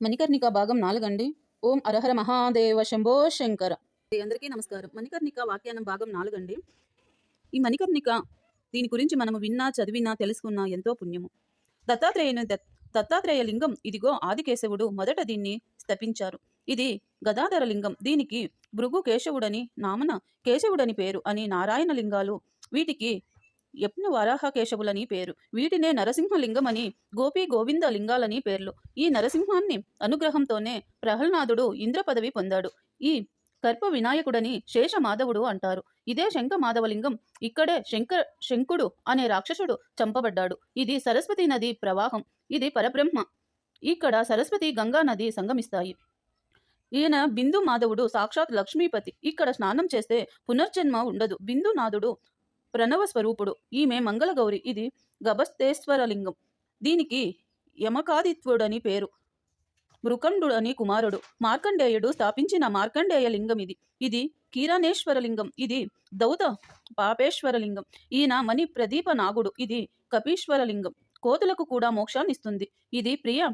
మణికర్ణిక భాగం నాలుగండి. ఓం అరహర మహాదేవ శంభో శంకర. ఇది అందరికీ నమస్కారం. మణికర్ణిక వాక్యానం భాగం నాలుగండి. ఈ మణికర్ణిక దీని గురించి మనము విన్నా చదివినా తెలుసుకున్నా ఎంతో పుణ్యము. దత్తాత్రేయుని దత్తాత్రేయ లింగం ఇదిగో ఆదికేశవుడు మొదట దీన్ని స్థపించారు. ఇది గదాధర లింగం దీనికి భృగు కేశవుడని నామన కేశవుడని పేరు అని నారాయణ లింగాలు వీటికి యజ్ఞ వరాహ కేశవులని పేరు. వీటినే నరసింహలింగమని గోపి గోవింద లింగాలని పేర్లు. ఈ నరసింహాన్ని అనుగ్రహంతోనే ప్రహ్లాదుడు ఇంద్ర పదవి పొందాడు. ఈ కర్ప వినాయకుడని శేషమాధవుడు అంటారు. ఇదే శంఖ మాధవలింగం ఇక్కడే శంకర శంకుడు అనే రాక్షసుడు చంపబడ్డాడు. ఇది సరస్వతి నది ప్రవాహం. ఇది పరబ్రహ్మ. ఇక్కడ సరస్వతి గంగా నది సంగమిస్తాయి. ఈయన బిందు మాధవుడు సాక్షాత్ లక్ష్మీపతి. ఇక్కడ స్నానం చేస్తే పునర్జన్మ ఉండదు. బిందునాథుడు ప్రణవ స్వరూపుడు. ఈమె మంగళగౌరి. ఇది గభస్తేశ్వరలింగం. దీనికి యమకాదిత్వుడని పేరు. మృకండు అని కుమారుడు. మార్కండేయుడు స్థాపించిన మార్కండేయ లింగం ఇది ఇది కీరానేశ్వర లింగం ఇది దౌత పాపేశ్వర లింగం ఈయన మణి ప్రదీప నాగుడు. ఇది కపీశ్వర లింగం కోతులకు కూడా మోక్షాన్నిస్తుంది. ఇది ప్రియ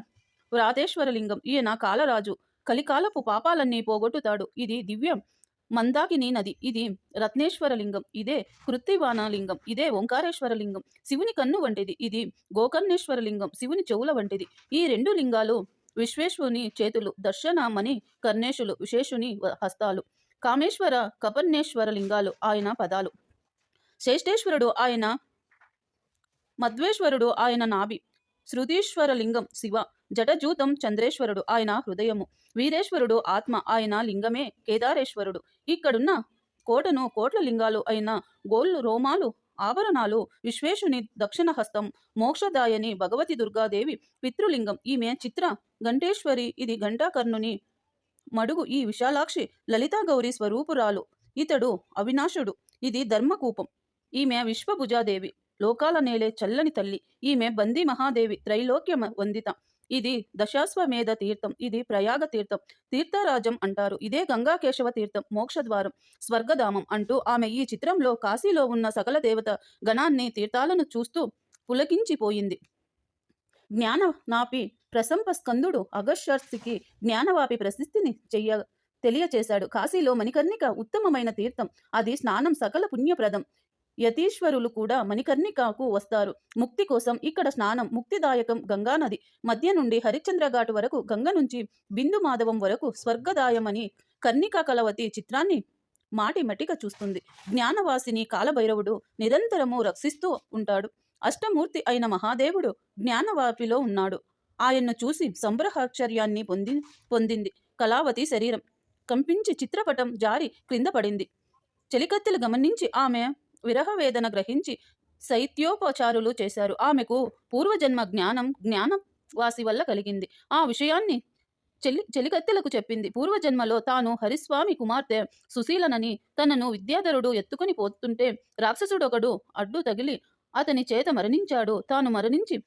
వ్రాతేశ్వర లింగం ఈయన కాలరాజు. కలికాలపు పాపాలన్నీ పోగొట్టుతాడు. ఇది దివ్యం. మందాకిని నది. ఇది రత్నేశ్వరలింగం. ఇదే కృత్తివాన లింగం ఇదే ఓంకారేశ్వరలింగం. శివుని కన్ను వంటిది. ఇది గోకర్ణేశ్వర లింగం శివుని చెవుల వంటిది. ఈ రెండు లింగాలు విశ్వేశ్వరుని చేతులు దర్శనామని కర్ణేశులు విశేషుని హస్తాలు. కామేశ్వర కపర్ణేశ్వర లింగాలు ఆయన పదాలు. శ్రేష్ఠేశ్వరుడు ఆయన మధ్వేశ్వరుడు ఆయన నాభి. శృతీశ్వరలింగం శివ జటజూతం చంద్రేశ్వరుడు ఆయన హృదయము. వీరేశ్వరుడు ఆత్మ ఆయన లింగమే కేదారేశ్వరుడు. ఇక్కడున్న కోటను కోట్ల లింగాలు అయిన గోళ్ళు రోమాలు ఆభరణాలు విశ్వేశుని దక్షిణ హస్తం మోక్షదాయని భగవతి దుర్గాదేవి పితృలింగం. ఈమె చిత్ర గంటేశ్వరి ఇది ఘంటాకర్ణుని మడుగు. ఈ విశాలాక్షి లలితాగౌరి స్వరూపురాలు. ఇతడు అవినాశుడు. ఇది ధర్మకూపం. ఈమె విశ్వభుజాదేవి. లోకాల నేలే చల్లని తల్లి. ఈమె బందీ మహాదేవి త్రైలోక్య వందిత. ఇది దశాశ్వమేధ తీర్థం. ఇది ప్రయాగ తీర్థం. తీర్థరాజం అంటారు. ఇదే గంగా కేశవ తీర్థం మోక్షద్వారం స్వర్గధామం అంటూ ఆమె ఈ చిత్రంలో కాశీలో ఉన్న సకల దేవత గణాన్ని తీర్థాలను చూస్తూ పులకించిపోయింది. జ్ఞాన నాపి ప్రశంప స్కందుడు అగశ్యర్సికి జ్ఞానవాపి ప్రసిద్ధిని చెయ్య తెలియచేశాడు. కాశీలో మణికర్ణిక ఉత్తమమైన తీర్థం. అది స్నానం సకల పుణ్యప్రదం. యతీశ్వరులు కూడా మణికర్ణికకు వస్తారు. ముక్తి కోసం ఇక్కడ స్నానం ముక్తిదాయకం గంగానది మధ్య నుండి హరిశ్చంద్ర ఘాటు వరకు గంగ నుంచి బిందు మాధవం వరకు స్వర్గదాయమని కర్ణికా కలవతి చిత్రాన్ని మాటిమటిక చూస్తుంది. జ్ఞానవాసిని కాలభైరవుడు నిరంతరము రక్షిస్తూ ఉంటాడు. అష్టమూర్తి అయిన మహాదేవుడు జ్ఞానవాపిలో ఉన్నాడు. ఆయన్ను చూసి సంబ్రహాక్షర్యాన్ని పొంది పొందింది. కళావతి శరీరం కంపించి చిత్రపటం జారి క్రింద పడింది. చెలికత్తెలు గమనించి ఆమె విరహవేదన గ్రహించి శైత్యోపచారులు చేశారు. ఆమెకు పూర్వజన్మ జ్ఞానం జ్ఞానవాసి వల్ల కలిగింది. ఆ విషయాన్ని చెల్లి చెలికత్తెలకు చెప్పింది. పూర్వజన్మలో తాను హరిస్వామి కుమార్తె సుశీలనని తనను విద్యాధరుడు ఎత్తుకుని పోతుంటే రాక్షసుడొకడు అడ్డు తగిలి అతని చేత మరణించాడు. తాను మరణించి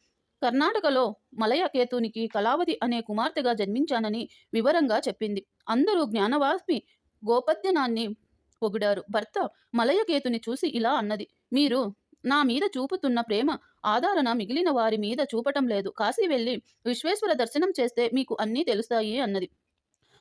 కర్ణాటకలో మలయకేతునికి కళావతి అనే కుమార్తెగా జన్మించానని వివరంగా చెప్పింది. అందరూ జ్ఞానవాస్మి గోపద్యనాన్ని పొగిడారు. భర్త మలయకేతుని చూసి ఇలా అన్నది. మీరు నా మీద చూపుతున్న ప్రేమ ఆదరణ మిగిలిన వారి మీద చూపటం లేదు. కాశీ వెళ్ళి విశ్వేశ్వర దర్శనం చేస్తే మీకు అన్నీ తెలుస్తాయి అన్నది.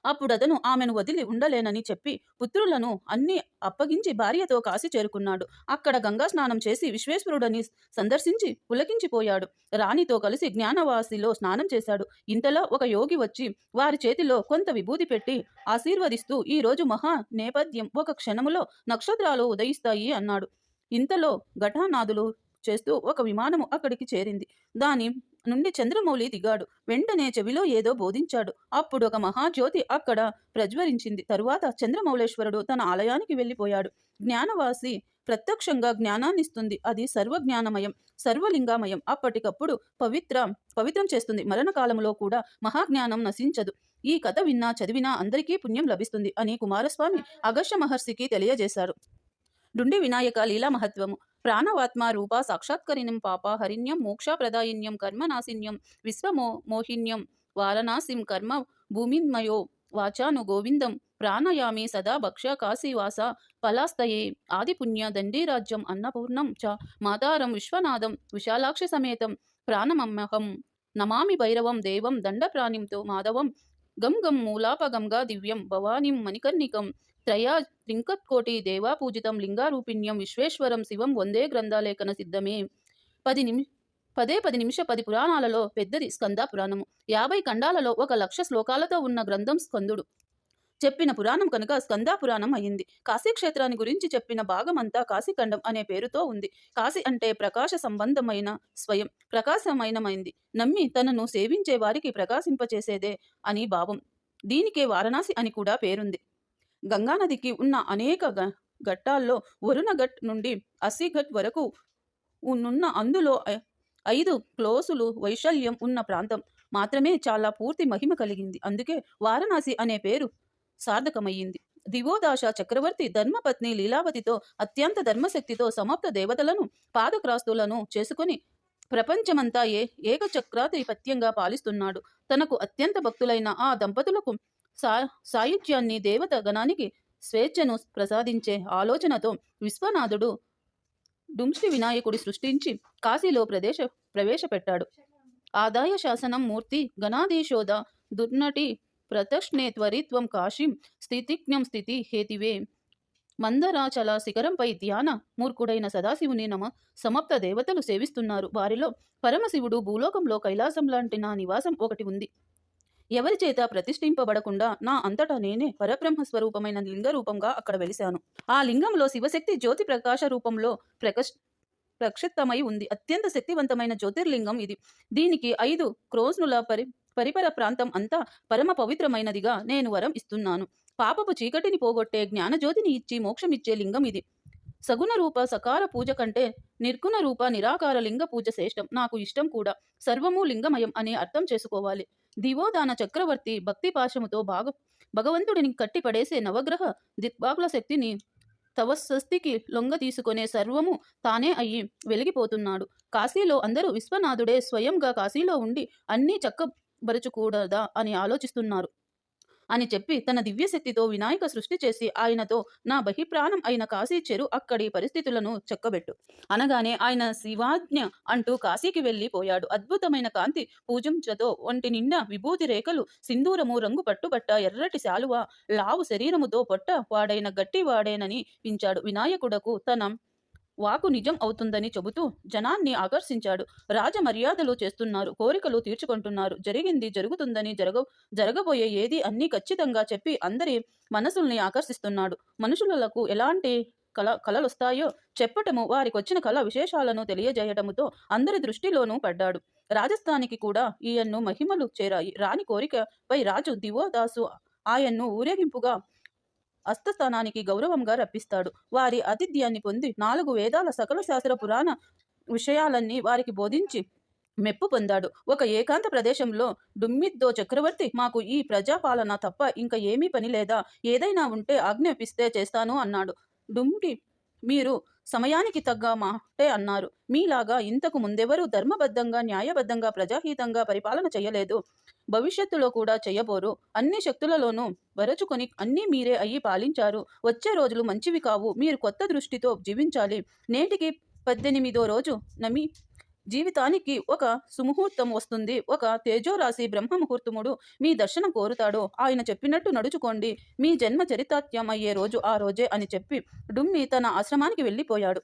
అప్పుడు అతను ఆమెను వదిలి ఉండలేనని చెప్పి పుత్రులను అన్ని అప్పగించి భార్యతో కాశీ చేరుకున్నాడు. అక్కడ గంగా స్నానం చేసి విశ్వేశ్వరుడని సందర్శించి పులకించిపోయాడు. రాణితో కలిసి జ్ఞానవాసిలో స్నానం చేశాడు. ఇంతలో ఒక యోగి వచ్చి వారి చేతిలో కొంత విభూతి పెట్టి ఆశీర్వదిస్తూ ఈ రోజు మహా నేపథ్యం ఒక క్షణములో నక్షత్రాలు ఉదయిస్తాయి అన్నాడు. ఇంతలో ఘటానాదులు చేస్తూ ఒక విమానము అక్కడికి చేరింది. దాని నుండి చంద్రమౌళి దిగాడు. వెంటనే చెవిలో ఏదో బోధించాడు. అప్పుడు ఒక మహాజ్యోతి అక్కడ ప్రజ్వరించింది. తరువాత చంద్రమౌళేశ్వరుడు తన ఆలయానికి వెళ్ళిపోయాడు. జ్ఞానవాసి ప్రత్యక్షంగా జ్ఞానాన్నిస్తుంది. అది సర్వజ్ఞానమయం సర్వలింగామయం. అప్పటికప్పుడు పవిత్ర పవిత్రం చేస్తుంది. మరణకాలంలో కూడా మహాజ్ఞానం నశించదు. ఈ కథ విన్నా చదివినా అందరికీ పుణ్యం లభిస్తుంది అని కుమారస్వామి అగస్య మహర్షికి తెలియజేశారు. డుండి వినాయక లీలా మహత్వము. ప్రాణవాత్మ రూప సాక్షాత్కరిణం పాప హరిణ్యం మోక్షప్రదాయిన్యం కర్మనాశిన్యం విశ్వమో మోహిన్యం వారణాసిం కర్మ భూమిన్మయో వాచాను గోవిందం ప్రాణయామి సదా భక్ష కాశీవాస పలాస్తయే ఆదిపుణ్య దండీరాజ్యం అన్నపూర్ణం చ మాతారం విశ్వనాథం విశాలాక్షి సమేతం ప్రాణమమ్మహం నమామి భైరవం దేవం దండప్రాణింతో మాధవం గం గం మూలాపగంగా దివ్యం భవానీం మణికర్ణికం త్రయా త్రింకత్కోటి దేవా పూజితం లింగారూపిణ్యం విశ్వేశ్వరం శివం వందే గ్రంథాలేఖన సిద్ధమే. పది నిమి పదే పది నిమిష పది పురాణాలలో పెద్దది స్కంద పురాణము. యాభై ఖండాలలో ఒక లక్ష శ్లోకాలతో ఉన్న గ్రంథం స్కందుడు. చెప్పిన పురాణం కనుక స్కందా పురాణం అయింది. కాశీ క్షేత్రాన్ని గురించి చెప్పిన భాగమంతా కాశీఖండం అనే పేరుతో ఉంది. కాశీ అంటే ప్రకాశ సంబంధమైన స్వయం ప్రకాశమైనమైంది నమ్మి తనను సేవించే వారికి ప్రకాశింపచేసేదే అని భావం. దీనికే వారణాసి అని కూడా పేరుంది. గంగానదికి ఉన్న అనేక ఘట్టాల్లో వరుణఘట్ నుండి అసిఘట్ వరకు ఉన్న అందులో ఐదు క్లోసులు వైశాల్యం ఉన్న ప్రాంతం మాత్రమే చాలా పూర్తి మహిమ కలిగింది. అందుకే వారణాసి అనే పేరు సార్థకమయ్యింది. దివోదాశ చక్రవర్తి ధర్మపత్ని లీలావతితో అత్యంత ధర్మశక్తితో సమాప్త దేవతలను పాదక్రాస్తులను చేసుకుని ప్రపంచమంతా ఏ ఏకచక్రాధిపత్యంగా పాలిస్తున్నాడు. తనకు అత్యంత భక్తులైన ఆ దంపతులకు సా సాయుధ్యాన్ని దేవత గణానికి స్వేచ్ఛను ప్రసాదించే ఆలోచనతో విశ్వనాథుడు డుంశ్రీ వినాయకుడి సృష్టించి కాశీలో ప్రదేశ ప్రవేశపెట్టాడు. ఆదాయ శాసనం మూర్తి గణాధీశోద దుర్నటి ప్రతష్నే త్వరిత్వం కాశీం స్థితిజ్ఞం స్థితి హేతివే. మందరాచల శిఖరంపై ధ్యాన మూర్ఖుడైన సదాశివుని నమ సమప్త దేవతలు సేవిస్తున్నారు. వారిలో పరమశివుడు భూలోకంలో కైలాసం లాంటి నా నివాసం ఒకటి ఉంది. ఎవరి చేత ప్రతిష్ఠింపబడకుండా నా అంతటా నేనే పరబ్రహ్మ స్వరూపమైన లింగ రూపంగా అక్కడ వెలిశాను. ఆ లింగంలో శివశక్తి జ్యోతి ప్రకాశ రూపంలో ప్రకష్ ప్రక్షిప్తమై ఉంది. అత్యంత శక్తివంతమైన జ్యోతిర్లింగం ఇది. దీనికి ఐదు క్రోజ్నుల పరి పరిపర ప్రాంతం అంతా పరమ పవిత్రమైనదిగా నేను వరం ఇస్తున్నాను. పాపపు చీకటిని పోగొట్టే జ్ఞానజ్యోతిని ఇచ్చి మోక్షమిచ్చే లింగం ఇది. సగుణ రూప సకార పూజ కంటే నిర్గుణ రూప నిరాకార లింగ పూజ శ్రేష్టం. నాకు ఇష్టం కూడా. సర్వము లింగమయం అని అర్థం చేసుకోవాలి. దివోదాన చక్రవర్తి భక్తి పాశముతో భాగ భగవంతుడిని కట్టిపడేసే నవగ్రహ దిక్పాకుల శక్తిని తవస్వస్తికి లొంగ తీసుకునే సర్వము తానే అయ్యి వెలిగిపోతున్నాడు. కాశీలో అందరూ విశ్వనాథుడే స్వయంగా కాశీలో ఉండి అన్నీ చక్కబరుచుకూడదా అని ఆలోచిస్తున్నారు. అని చెప్పి తన దివ్యశక్తితో వినాయక సృష్టి చేసి ఆయనతో నా బహిప్రాణం అయిన కాశీ చెరు అక్కడి పరిస్థితులను చెక్కబెట్టు అనగానే ఆయన శివాజ్ఞ అంటూ కాశీకి వెళ్ళిపోయాడు అద్భుతమైన కాంతి పూజంచతో ఒంటి నిండా విభూతి రేఖలు సింధూరము రంగు పట్టుబట్ట ఎర్రటి శాలువ లావు శరీరముతో పొట్ట వాడైన గట్టి వాడేనని పించాడు. వినాయకుడకు తన వాకు నిజం అవుతుందని చెబుతూ జనాన్ని ఆకర్షించాడు. రాజ మర్యాదలు చేస్తున్నారు. కోరికలు తీర్చుకుంటున్నారు. జరిగింది జరుగుతుందని జరగ జరగబోయే ఏది అన్నీ ఖచ్చితంగా చెప్పి అందరి మనసుల్ని ఆకర్షిస్తున్నాడు. మనుషులకు ఎలాంటి కళ కళలొస్తాయో చెప్పటము వారికి వచ్చిన కళ విశేషాలను తెలియజేయటముతో అందరి దృష్టిలోనూ పడ్డాడు. రాజస్థానికి కూడా ఈయన్ను మహిమలు చేరాయి. రాణి కోరికపై రాజు దివోదాసు ఆయన్ను ఊరేగింపుగా అస్తస్థానానికి గౌరవంగా రప్పిస్తాడు. వారి ఆతిథ్యాన్ని పొంది నాలుగు వేదాల సకల శాస్త్ర పురాణ విషయాలన్నీ వారికి బోధించి మెప్పు పొందాడు. ఒక ఏకాంత ప్రదేశంలో డుమ్మిద్దో చక్రవర్తి మాకు ఈ ప్రజాపాలన తప్ప ఇంకా ఏమీ పని లేదా? ఏదైనా ఉంటే ఆజ్ఞాపిస్తే చేస్తాను అన్నాడు. డుమ్కి మీరు సమయానికి తగ్గ మాటే అన్నారు. మీలాగా ఇంతకు ముందెవరూ ధర్మబద్ధంగా న్యాయబద్ధంగా ప్రజాహితంగా పరిపాలన చేయలేదు. భవిష్యత్తులో కూడా చేయబోరు. అన్ని శక్తులలోనూ వరచుకొని అన్నీ మీరే అయ్యి పాలించారు. వచ్చే రోజులు మంచివి కావు. మీరు కొత్త దృష్టితో జీవించాలి. నేటికి పద్దెనిమిదో రోజు నమి జీవితానికి ఒక సుముహూర్తం వస్తుంది. ఒక తేజోరాశి బ్రహ్మముహూర్తముడు మీ దర్శనం కోరుతాడు. ఆయన చెప్పినట్టు నడుచుకోండి. మీ జన్మ చరితాత్యం అయ్యే రోజు ఆ రోజే అని చెప్పి డుమ్మి తన ఆశ్రమానికి వెళ్ళిపోయాడు.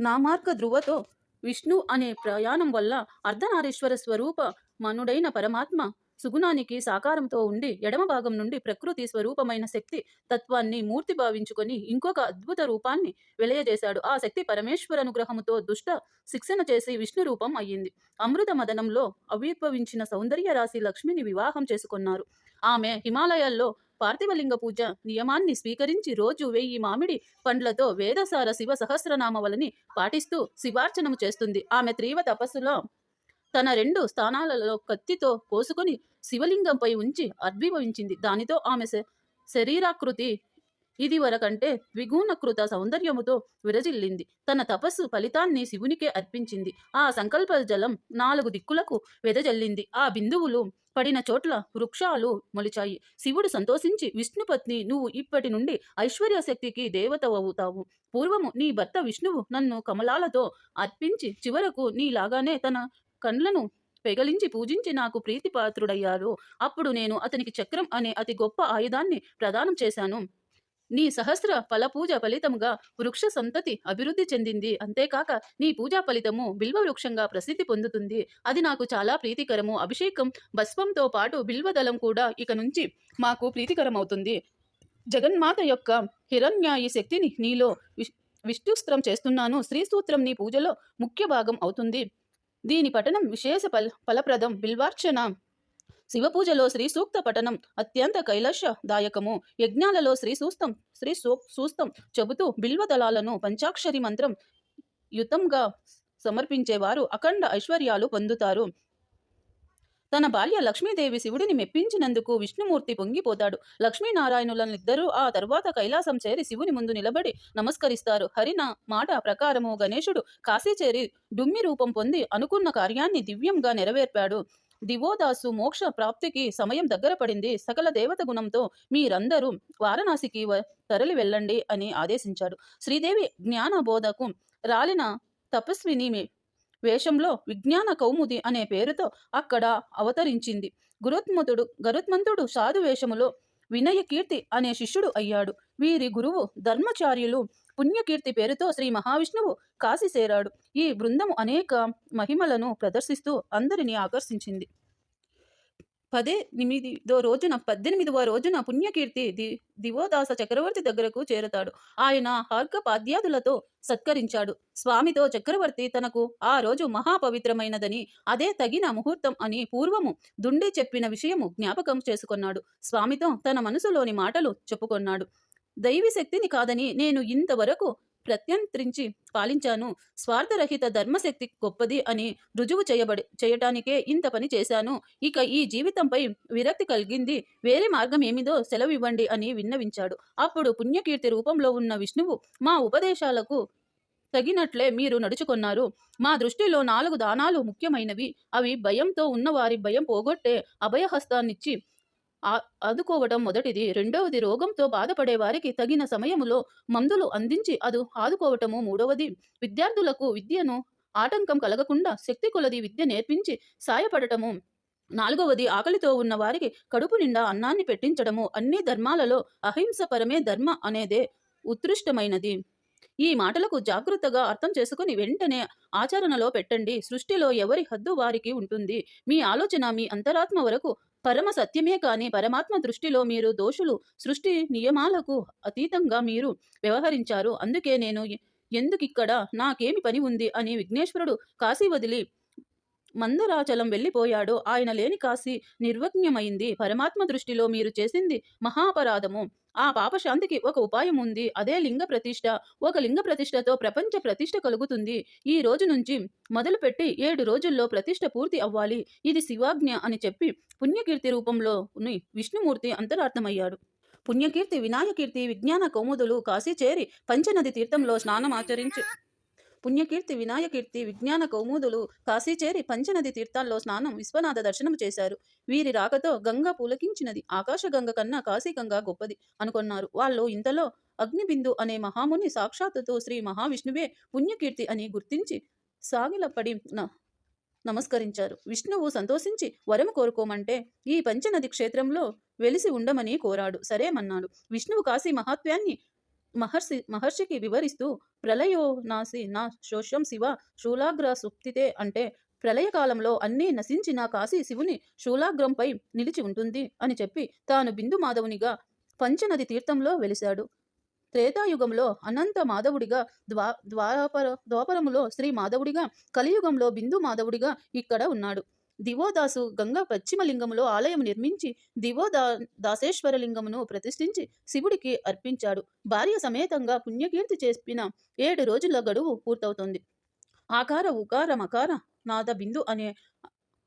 నామార్క ధ్రువతో విష్ణు అనే ప్రయాణం వల్ల అర్ధనారీశ్వర స్వరూప మనుడైన పరమాత్మ సుగుణానికి సాకారంతో ఉండి ఎడమ భాగం నుండి ప్రకృతి స్వరూపమైన శక్తి తత్వాన్ని మూర్తి భావించుకొని ఇంకొక అద్భుత రూపాన్ని వెలయజేశాడు. ఆ శక్తి పరమేశ్వర అనుగ్రహముతో దుష్ట శిక్షణ చేసి విష్ణు రూపం అయ్యింది. అమృత మదనంలో అవిర్భవించిన సౌందర్య రాశి లక్ష్మిని వివాహం చేసుకున్నారు. ఆమె హిమాలయాల్లో పార్థివలింగ పూజ నియమాన్ని స్వీకరించి రోజు వెయ్యి మామిడి పండ్లతో వేదసార శివ సహస్రనామవలని పాటిస్తూ శివార్చనము చేస్తుంది. ఆమె తీవ్ర తపస్సులో తన రెండు స్థానాలలో కత్తితో కోసుకొని శివలింగంపై ఉంచి అద్భవించింది దానితో ఆమె శరీరాకృతి ఇది వరకంటే ద్విగుణకృత సౌందర్యముతో విరజిల్లింది. తన తపస్సు ఫలితాన్ని శివునికే అర్పించింది. ఆ సంకల్ప జలం నాలుగు దిక్కులకు వెదజల్లింది. ఆ బిందువులు పడిన చోట్ల వృక్షాలు మొలిచాయి. శివుడు సంతోషించి విష్ణుపత్ని నువ్వు ఇప్పటి నుండి ఐశ్వర్య శక్తికి దేవత అవుతావు పూర్వము నీ భర్త విష్ణువు నన్ను కమలాలతో అర్పించి చివరకు నీలాగానే తన కండ్లను పెగలించి పూజించి నాకు ప్రీతిపాత్రుడయ్యారో. అప్పుడు నేను అతనికి చక్రం అనే అతి గొప్ప ఆయుధాన్ని ప్రదానం చేశాను. నీ సహస్ర ఫలపూజ ఫలితముగా వృక్ష సంతతి అభివృద్ధి చెందింది. అంతేకాక నీ పూజా ఫలితము బిల్వ వృక్షంగా ప్రసిద్ధి పొందుతుంది. అది నాకు చాలా ప్రీతికరము. అభిషేకం భస్వంతో పాటు బిల్వదళం కూడా ఇక నుంచి మాకు ప్రీతికరమవుతుంది. జగన్మాత యొక్క హిరణ్యాయి శక్తిని నీలో విష్ విష్ణుస్త్రం చేస్తున్నాను. శ్రీసూత్రం నీ పూజలో ముఖ్య భాగం అవుతుంది. దీని పఠనం విశేష ఫల ఫలప్రదం. బిల్వార్చన. శివ పూజలో శ్రీ సూక్త పఠనం అత్యంత కైలాసదాయకము. యజ్ఞాలలో శ్రీ సూస్తం శ్రీ సూ సూస్తం చెబుతూ బిల్వదళాలను పంచాక్షరి మంత్రం యుతంగా సమర్పించేవారు. అఖండ ఐశ్వర్యాలు పొందుతారు. తన భార్య లక్ష్మీదేవి శివుడిని మెప్పించినందుకు విష్ణుమూర్తి పొంగిపోతాడు. లక్ష్మీనారాయణులనిద్దరూ ఆ తర్వాత కైలాసం చేరి శివుని ముందు నిలబడి నమస్కరిస్తారు. హరిన మాట ప్రకారము గణేశుడు కాశీ చేరి డుమ్మి రూపం పొంది అనుకున్న కార్యాన్ని దివ్యంగా నెరవేర్పాడు. దివోదాసు మోక్ష ప్రాప్తికి సమయం దగ్గర పడింది. సకల దేవత గుణంతో మీరందరూ వారణాసికి వ- తరలి వెళ్ళండి అని ఆదేశించాడు. శ్రీదేవి జ్ఞాన బోధకు రాలిన తపస్విని వేషంలో విజ్ఞాన కౌముది అనే పేరుతో అక్కడ అవతరించింది. గురుత్మంతుడు గరుత్మంతుడు సాధు వేషములో వినయకీర్తి అనే శిష్యుడు అయ్యాడు. వీరి గురువు ధర్మచార్యులు పుణ్యకీర్తి పేరుతో శ్రీ మహావిష్ణువు కాశీ చేరాడు. ఈ బృందము అనేక మహిమలను ప్రదర్శిస్తూ అందరినీ ఆకర్షించింది. పదే నిమిదిదో రోజున పద్దెనిమిదవ రోజున పుణ్యకీర్తి ది దివోదాస చక్రవర్తి దగ్గరకు చేరతాడు. ఆయన హార్గపాద్యాదులతో సత్కరించాడు. స్వామితో చక్రవర్తి తనకు ఆ రోజు మహాపవిత్రమైనదని అదే తగిన ముహూర్తం అని పూర్వము దుండి చెప్పిన విషయము జ్ఞాపకం చేసుకున్నాడు. స్వామితో తన మనసులోని మాటలు చెప్పుకొన్నాడు. దైవీ శక్తిని కాదని నేను ఇంతవరకు ప్రత్యంతరించి పాలించాను. స్వార్థరహిత ధర్మశక్తి గొప్పది అని రుజువు చేయబడి చేయటానికే ఇంత పని చేశాను. ఇక ఈ జీవితంపై విరక్తి కలిగింది. వేరే మార్గం ఏమిదో సెలవివ్వండి అని విన్నవించాడు. అప్పుడు పుణ్యకీర్తి రూపంలో ఉన్న విష్ణువు మా ఉపదేశాలకు తగినట్లే మీరు నడుచుకున్నారు. మా దృష్టిలో నాలుగు దానాలు ముఖ్యమైనవి. అవి భయంతో ఉన్నవారి భయం పోగొట్టే అభయహస్తాన్నిచ్చి ఆదుకోవడం ఆదుకోవటం మొదటిది. రెండవది రోగంతో బాధపడే వారికి తగిన సమయములో మందులు అందించి అది ఆదుకోవటము మూడవది. విద్యార్థులకు విద్యను ఆటంకం కలగకుండా శక్తి కొలది విద్య నేర్పించి సాయపడటము. నాలుగవది ఆకలితో ఉన్న వారికి కడుపు నిండా అన్నాన్ని పెట్టించడము. అన్ని ధర్మాలలో అహింస పరమే ధర్మ అనేదే ఉత్కృష్టమైనది. ఈ మాటలకు జాగ్రత్తగా అర్థం చేసుకుని వెంటనే ఆచరణలో పెట్టండి. సృష్టిలో ఎవరి హద్దు వారికి ఉంటుంది. మీ ఆలోచన మీ అంతరాత్మ వరకు పరమ సత్యమే కాని పరమాత్మ దృష్టిలో మీరు దోషులు సృష్టి నియమాలకు అతీతంగా మీరు వ్యవహరించారు. అందుకే నేను ఎందుకిక్కడ నాకేమి పని ఉంది అని విఘ్నేశ్వరుడు కాశీ వదిలి మందరాచలం వెళ్ళిపోయాడు. ఆయన లేని కాశీ నిర్వజ్ఞమైంది పరమాత్మ దృష్టిలో మీరు చేసింది మహాపరాధము. ఆ పాపశాంతికి ఒక ఉపాయం ఉంది. అదే లింగ ప్రతిష్ఠ. ఒక లింగ ప్రతిష్ఠతో ప్రపంచ ప్రతిష్ట కలుగుతుంది. ఈ రోజు నుంచి మొదలుపెట్టి ఏడు రోజుల్లో ప్రతిష్ట పూర్తి అవ్వాలి. ఇది శివాజ్ఞ అని చెప్పి పుణ్యకీర్తి రూపంలో విష్ణుమూర్తి అంతరార్థమయ్యాడు. పుణ్యకీర్తి వినాయకీర్తి విజ్ఞాన కౌముదులు కాశీ చేరి పంచనది తీర్థంలో స్నానం ఆచరించి పుణ్యకీర్తి వినాయకీర్తి విజ్ఞాన కౌముదులు కాశీ చేరి పంచనది తీర్థాల్లో స్నానం విశ్వనాథ దర్శనం చేశారు. వీరి రాకతో గంగ పులకించినది ఆకాశగంగ కన్నా కాశీగంగ గొప్పది అనుకున్నారు. వాళ్ళు ఇంతలో అగ్నిబిందు అనే మహాముని సాక్షాత్తుతో శ్రీ మహావిష్ణువే పుణ్యకీర్తి అని గుర్తించి సాగిలపడి న- నమస్కరించారు. విష్ణువు సంతోషించి వరం కోరుకోమంటే ఈ పంచనది క్షేత్రంలో వెలిసి ఉండమని కోరాడు. సరేమన్నాడు విష్ణువు కాశీ మహాత్వ్యాన్ని మహర్షి మహర్షికి వివరిస్తూ ప్రళయో నాసి నా శోషం శివ శూలాగ్ర సుప్తితే అంటే ప్రళయకాలంలో అన్నీ నశించిన కాశీ శివుని శూలాగ్రంపై నిలిచి ఉంటుంది అని చెప్పి తాను బిందు మాధవునిగా పంచనది తీర్థంలో వెలిశాడు. త్రేతాయుగంలో అనంత మాధవుడిగా ద్వా ద్వాపర ద్వాపరములో శ్రీ మాధవుడిగా కలియుగంలో బిందు మాధవుడిగా ఇక్కడ ఉన్నాడు. దివోదాసు గంగా పశ్చిమ లింగములో ఆలయం నిర్మించి దివోదా దాసేశ్వరలింగమును ప్రతిష్ఠించి శివుడికి అర్పించాడు. భార్య సమేతంగా పుణ్యకీర్తి చేసిన ఏడు రోజుల గడువు పూర్తవుతుంది. ఆకార ఉకార మకార నాద బిందు అనే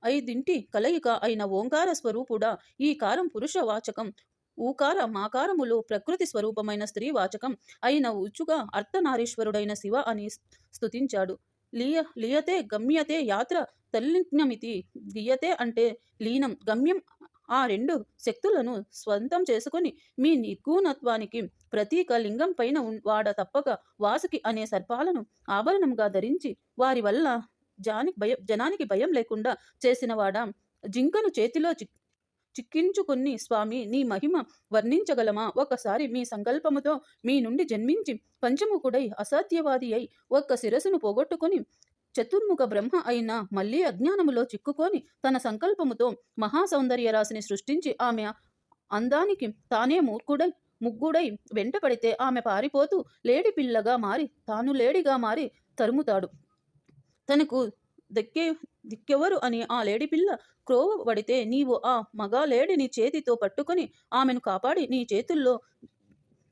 ఐదింటి కలయిక అయిన ఓంకార స్వరూపుడా ఈ కారం పురుష వాచకం ఊకార మాకారములు ప్రకృతి స్వరూపమైన స్త్రీ వాచకం అయిన ఉచుగా అర్ధనారీశ్వరుడైన శివ అని స్తుతించాడు. లీయ లీయతే గమ్యతే యాత్ర తల్లిజ్ఞమితి. గీయతే అంటే లీనం గమ్యం ఆ రెండు శక్తులను స్వంతం చేసుకొని మీ నిర్గుణత్వానికి ప్రతీక లింగం పైన వాడ తప్పక వాసుకి అనే సర్పాలను ఆభరణంగా ధరించి వారి వల్ల జానికి భయం జనానికి భయం లేకుండా చేసినవాడా జింకను చేతిలో చిక్కించుకుని స్వామి నీ మహిమ వర్ణించగలమా? ఒకసారి మీ సంకల్పముతో మీ నుండి జన్మించి పంచముఖుడై అసాధ్యవాది అయి ఒక్క శిరస్సును పోగొట్టుకుని చతుర్ముఖ బ్రహ్మ అయిన మళ్ళీ అజ్ఞానములో చిక్కుకొని తన సంకల్పముతో మహాసౌందర్య రాశిని సృష్టించి ఆమె అందానికి తానే మూర్ఖుడై ముగ్గుడై వెంటపడితే ఆమె పారిపోతూ లేడి పిల్లగా మారి తాను లేడిగా మారి తరుముతాడు. తనకు దక్కే దిక్కెవరు అని ఆ లేడి పిల్ల క్రోవబడితే నీవు ఆ మగ లేడిని చేతితో పట్టుకొని ఆమెను కాపాడి నీ చేతుల్లో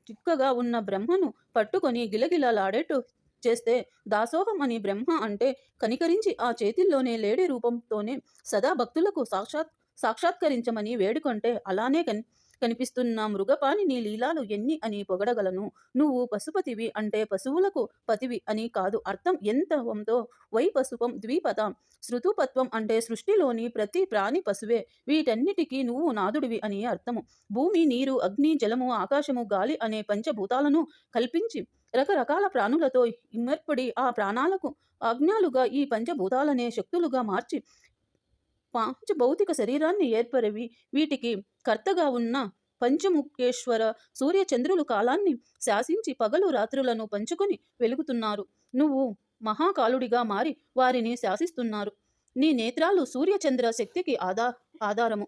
చిక్కగా ఉన్న బ్రహ్మను పట్టుకొని గిలగిలలాడేట్టు చేస్తే దాసోహం అని బ్రహ్మ అంటే కనికరించి ఆ చేతిల్లోనే లేడి రూపంతోనే సదా భక్తులకు సాక్షాత్ సాక్షాత్కరించమని వేడుకొంటే అలానే కని కనిపిస్తున్న మృగపాని నీ లీలాలు ఎన్ని అని పొగడగలను. నువ్వు పశుపతివి అంటే పశువులకు పతివి అని కాదు అర్థం ఎంత వంతో వై పశుపం ద్విపద. శృతుపత్వం అంటే సృష్టిలోని ప్రతి ప్రాణి పశువే. వీటన్నిటికీ నువ్వు నాదుడివి అని అర్థము. భూమి నీరు అగ్ని జలము ఆకాశము గాలి అనే పంచభూతాలను కల్పించి రకరకాల ప్రాణులతో ఇమ్మర్పడి ఆ ప్రాణాలకు ఆజ్ఞాలుగా ఈ పంచభూతాలనే శక్తులుగా మార్చి పంచభౌతిక శరీరాన్ని ఏర్పరివి. వీటికి కర్తగా ఉన్న పంచముఖేశ్వర సూర్యచంద్రులు కాలాన్ని శాసించి పగలు రాత్రులను పంచుకొని వెలుగుతున్నారు. నువ్వు మహాకాలుడిగా మారి వారిని శాసిస్తున్నారు. నీ నేత్రాలు సూర్యచంద్ర శక్తికి ఆదా ఆధారము.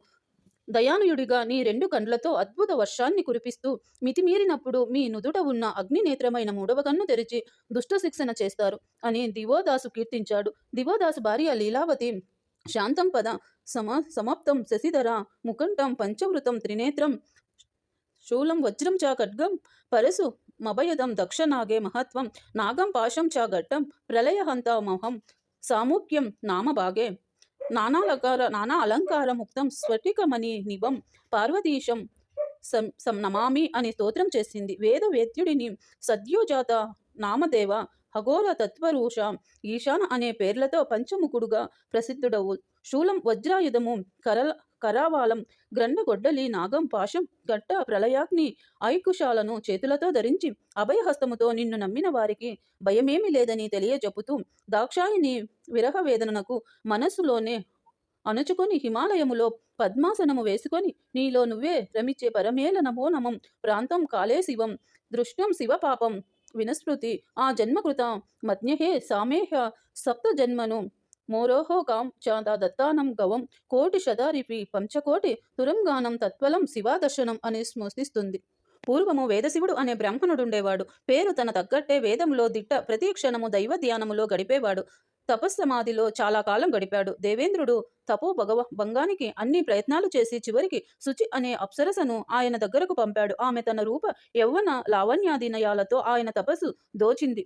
దయానుయుడిగా నీ రెండు కండ్లతో అద్భుత వర్షాన్ని కురిపిస్తూ మితిమీరినప్పుడు మీ నుదుట ఉన్న అగ్నినేత్రమైన మూడవ కన్ను తెరిచి దుష్ట శిక్షణ చేస్తారు అని దివోదాసు కీర్తించాడు. దివోదాసు భార్య లీలావతి శాంతం పద సమ సమాప్తం శశిధర ముకంఠం పంచవృతం త్రినేత్రం శూలం వజ్రం చ ఖడ్గం పరసు మభయదం దక్షనాగే మహత్వం నాగం పాశం చ ఘట్టం ప్రళయహంత మహం సాముఖ్యం నామభాగే నానాలకార నానా అలంకారముక్తం స్ఫటికమణి నిభం పార్వతీశం సం సం నమామి అని స్తోత్రం చేసింది. వేద వేద్యుడిని సద్యోజాత నామదేవ ఖగోళ తత్వరూష ఈశాన అనే పేర్లతో పంచముఖుడుగా ప్రసిద్ధుడవు. శూలం వజ్రాయుధము కరల కరావాలం గ్రండగొడ్డలి నాగం పాశం గట్ట ప్రళయాగ్ని ఐకుశాలను చేతులతో ధరించి అభయహస్తముతో నిన్ను నమ్మిన వారికి భయమేమి లేదని తెలియజెపుతూ దాక్షాయిని విరహ వేదనకు మనస్సులోనే అణుచుకొని హిమాలయములో పద్మాసనము వేసుకొని నీలో నువ్వే రమించే పరమేల నమో నమం ప్రాంతం కాలే శివం దృష్టం శివపాపం వినస్మృతి. ఆ జన్మకృత మధ్యహే సామేహ సప్త జన్మను మోరోహో కాం దత్తానం గవం కోటి శదారిపి పంచకోటి తురంగానం తత్వలం శివాదర్శనం అని స్మృతిస్తుంది. పూర్వము వేదశివుడు అనే బ్రాహ్మణుడుండేవాడు. పేరు తన తగ్గట్టే వేదంలో దిట్ట ప్రతి క్షణము దైవ ధ్యానములో గడిపేవాడు. తపస్సమాధిలో చాలా కాలం గడిపాడు. దేవేంద్రుడు తపో భగవ భంగానికి అన్ని ప్రయత్నాలు చేసి చివరికి శుచి అనే అప్సరసను ఆయన దగ్గరకు పంపాడు. ఆమె తన రూప యవ్వన లావణ్యాదినయాలతో ఆయన తపస్సు దోచింది.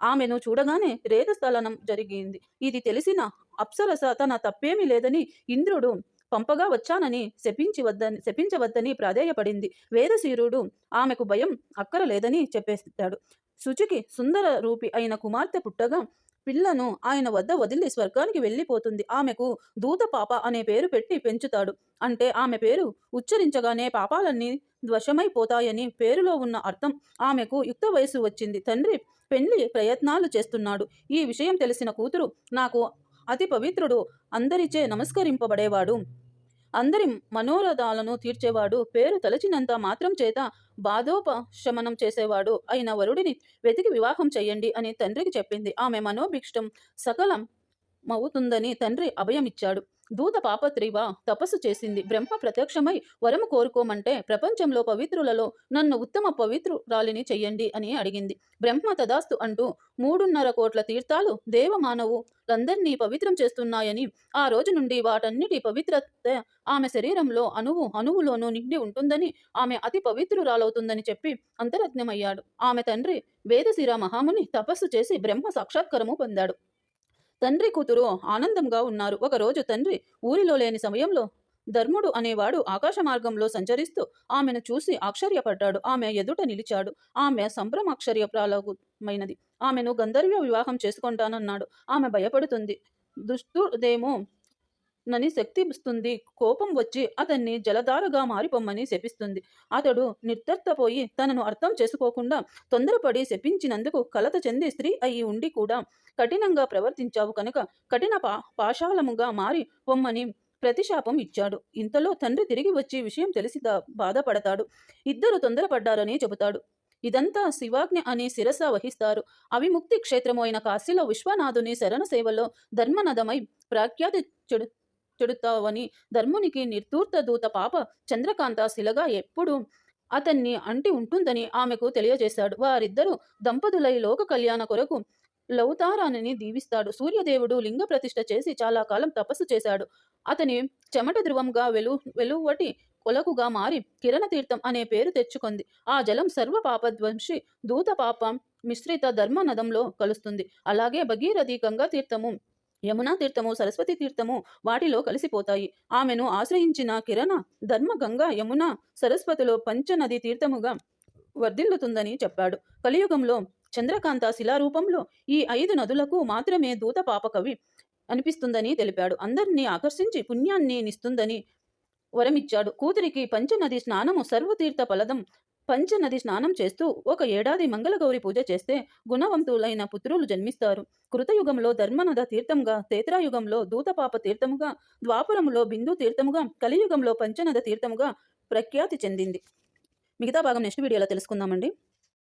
ఆమెను చూడగానే రేతస్థలనం జరిగింది. ఇది తెలిసిన అప్సరస తన తప్పేమీ లేదని ఇంద్రుడు పంపగా వచ్చానని శపించి వద్దని శపించవద్దని ప్రాధేయపడింది. వేదశీరుడు ఆమెకు భయం అక్కరలేదని చెప్పేస్తాడు. శుచికి సుందర రూపి అయిన కుమార్తె పుట్టగా పిల్లను ఆయన వద్ద వదిలి స్వర్గానికి వెళ్ళిపోతుంది. ఆమెకు దూత పాప అనే పేరు పెట్టి పెంచుతాడు. అంటే ఆమె పేరు ఉచ్చరించగానే పాపాలన్నీ వశమైపోతాయని పేరులో ఉన్న అర్థం. ఆమెకు యుక్త వయసు వచ్చింది. తండ్రి పెళ్ళి ప్రయత్నాలు చేస్తున్నాడు. ఈ విషయం తెలిసిన కూతురు నాకు అతి పవిత్రుడు అందరిచే నమస్కరింపబడేవాడు. అందరి మనోరథాలను తీర్చేవాడు పేరు తలచినంత మాత్రం చేత బాధోపశమనం చేసేవాడు అయిన వరుడిని వెతికి వివాహం చేయండి అని తండ్రికి చెప్పింది. ఆమె మనోభిష్టం సకలం మవుతుందని తండ్రి అభయమిచ్చాడు. దూత పాపత్రివ తపస్సు చేసింది. బ్రహ్మ ప్రత్యక్షమై వరము కోరుకోమంటే ప్రపంచంలో పవిత్రులలో నన్ను ఉత్తమ పవిత్రురాలిని చెయ్యండి అని అడిగింది. బ్రహ్మ తదాస్తు అంటూ మూడున్నర కోట్ల తీర్థాలు దేవమానవులందరినీ పవిత్రం చేస్తున్నాయని ఆ రోజు నుండి వాటన్నిటి పవిత్రత ఆమె శరీరంలో అణువు అణువులోనూ నిండి ఉంటుందని ఆమె అతి పవిత్రురాలవుతుందని చెప్పి అంతరజ్ఞమయ్యాడు ఆమె తండ్రి వేదశిర మహాముని తపస్సు చేసి బ్రహ్మ సాక్షాత్కరము పొందాడు. తండ్రి కూతురు ఆనందంగా ఉన్నారు. ఒకరోజు తండ్రి ఊరిలో లేని సమయంలో ధర్ముడు అనేవాడు ఆకాశ మార్గంలో సంచరిస్తూ ఆమెను చూసి ఆశ్చర్యపడ్డాడు. ఆమె ఎదుట నిలిచాడు. ఆమె సంభ్రమాక్షర్యప్రాలమైనది ఆమెను గంధర్వ వివాహం చేసుకుంటానన్నాడు. ఆమె భయపడుతుంది. దుష్టుదేమో నని శక్తిస్తుంది కోపం వచ్చి అతన్ని జలధారగా మారిపోమ్మని శపిస్తుంది. అతడు నిర్తర్తపోయి తనను అర్థం చేసుకోకుండా తొందరపడి శపించినందుకు కలత చెంది స్త్రీ అయి ఉండి కూడా కఠినంగా ప్రవర్తించావు కనుక కఠిన పా పాశాలముగా మారి పొమ్మని ప్రతిశాపం ఇచ్చాడు. ఇంతలో తండ్రి తిరిగి వచ్చి విషయం తెలిసి దా- బాధపడతాడు. ఇద్దరు తొందరపడ్డారని చెబుతాడు. ఇదంతా శివాజ్ఞ అని శిరస వహిస్తారు. అవిముక్తి క్షేత్రము అయిన కాశీలో విశ్వనాథుని శరణ సేవలో ధర్మనదమై ప్రఖ్యాతి చెడు చెడుతావని ధర్మునికి నిర్ధూర్త దూత పాప చంద్రకాంత శిలగా ఎప్పుడు అతన్ని అంటి ఉంటుందని ఆమెకు తెలియజేశాడు. వారిద్దరూ దంపతులై లోక కళ్యాణ కొరకు లవతారాని దీవిస్తాడు. సూర్యదేవుడు లింగ ప్రతిష్ఠ చేసి చాలా కాలం తపస్సు చేశాడు. అతని చెమట ధ్రువంగా వెలు వెలువటి కొలకుగా మారి కిరణ తీర్థం అనే పేరు తెచ్చుకుంది. ఆ జలం సర్వ పాపధ్వంసి దూత పాపం మిశ్రిత ధర్మ నదంలో కలుస్తుంది. అలాగే భగీరథి గంగా తీర్థము యమునా తీర్థము సరస్వతి తీర్థము వాటిలో కలిసిపోతాయి. ఆమెను ఆశ్రయించిన కిరణ ధర్మ గంగా యమున సరస్వతిలో పంచనది తీర్థముగా వర్ధిల్లుతుందని చెప్పాడు. కలియుగంలో చంద్రకాంత శిలారూపంలో ఈ ఐదు నదులకు మాత్రమే దూత పాపకవి అనిపిస్తుందని తెలిపాడు. అందరినీ ఆకర్షించి పుణ్యాన్ని నిస్తుందని వరమిచ్చాడు. కూతురికి పంచనది స్నానము సర్వతీర్థ ఫలదం పంచనది స్నానం చేస్తూ ఒక ఏడాది మంగళగౌరి పూజ చేస్తే గుణవంతులైన పుత్రులు జన్మిస్తారు. కృతయుగంలో ధర్మనద తీర్థంగా తేత్రాయుగంలో దూతపాప తీర్థముగా ద్వాపరములో బిందు తీర్థముగా కలియుగంలో పంచనద తీర్థముగా ప్రఖ్యాతి చెందింది. మిగతా భాగం నెక్స్ట్ వీడియోలో తెలుసుకుందామండి.